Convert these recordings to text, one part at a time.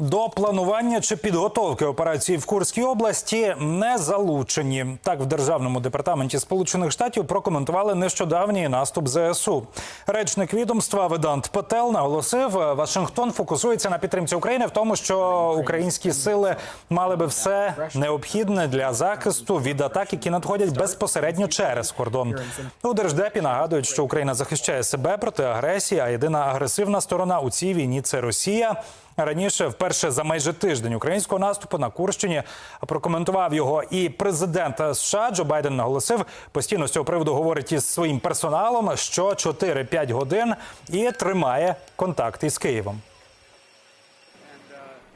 До планування чи підготовки операції в Курській області не залучені. Так в державному департаменті Сполучених Штатів прокоментували нещодавній наступ ЗСУ. Речник відомства Ведант Петел наголосив, Вашингтон фокусується на підтримці України в тому, що українські сили мали би все необхідне для захисту від атак, які надходять безпосередньо через кордон. У держдепі нагадують, що Україна захищає себе проти агресії, а єдина агресивна сторона у цій війні це Росія. Раніше, вперше за майже тиждень українського наступу на Курщині прокоментував його і президент США Джо Байден наголосив, постійно з цього приводу говорить із своїм персоналом, що 4-5 годин і тримає контакт із Києвом.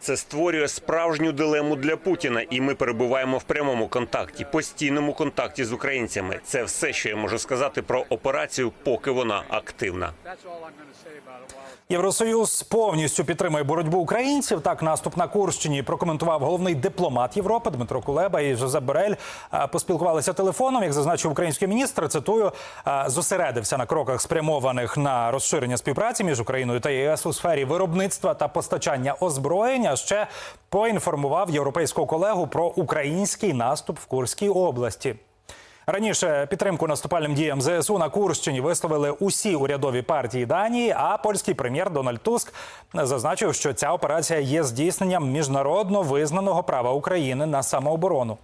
Це створює справжню дилему для Путіна, і ми перебуваємо в прямому контакті, постійному контакті з українцями. Це все, що я можу сказати про операцію, поки вона активна. Євросоюз повністю підтримує боротьбу українців. Так, наступ на Курщині прокоментував головний дипломат Європи Дмитро Кулеба і Жозеп Борель е, поспілкувалися телефоном. Як зазначив український міністр, цитую, е, зосередився на кроках спрямованих на розширення співпраці між Україною та ЄС у сфері виробництва та постачання озброєння. Ще поінформував європейського колегу про український наступ в Курській області. Раніше підтримку наступальним діям ЗСУ на Курщині висловили усі урядові партії Данії. А польський прем'єр Дональд Туск зазначив, що ця операція є здійсненням міжнародно визнаного права України на самооборону.